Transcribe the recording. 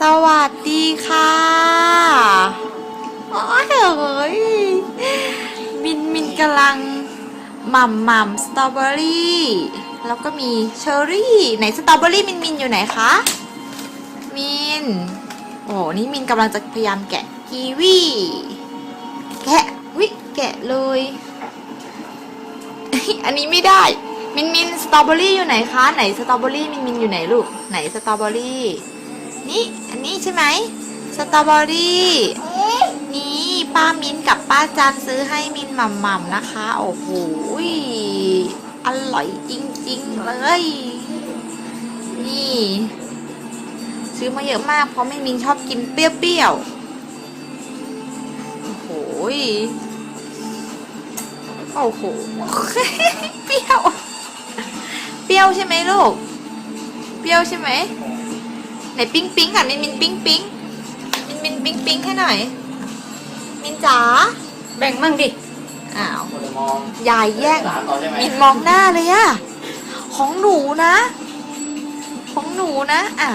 สวัสดีค่ะโอ้ยเฮ้ยมินมินกำลังหม่ำหม่ำสตรอเบอรี่แล้วก็มีเชอร์รี่ไหนสตรอเบอรี่มินมินอยู่ไหนคะมินโอ้โหนี่มินกำลังจะพยายามแกะกีวีแกะวิแกะเลยอันนี้ไม่ได้มินมินสตรอเบอรี่อยู่ไหนคะไหนสตรอเบอรี่มินมินอยู่ไหนลูกไหนสตรอเบอรี่ นี่อันนี้ใช่ไหมสตรอเบอรี่นี่ป้ามินกับป้าจันซื้อให้มินหม่ำๆนะคะ โอ้โหอร่อยจริงๆเลย นี่ ซื้อมาเยอะมาก เพราะไม่มินชอบกินเปรี้ยวๆ โอ้โหโอ้โห เปรี้ยว เปรี้ยวใช่ไหมลูก เปรี้ยวใช่ไหม ไหนปิ๊งปิ๊งอะมินมินปิ๊งปิ๊งมินมินปิ๊งปิ๊งให้หน่อยมินจ๋าแบ่งมั่งดิอ้าวคนจะมองยายแย่งหลานเราใช่ไหมมินมองหน้าเลยอะของหนูนะ ของหนูนะอะ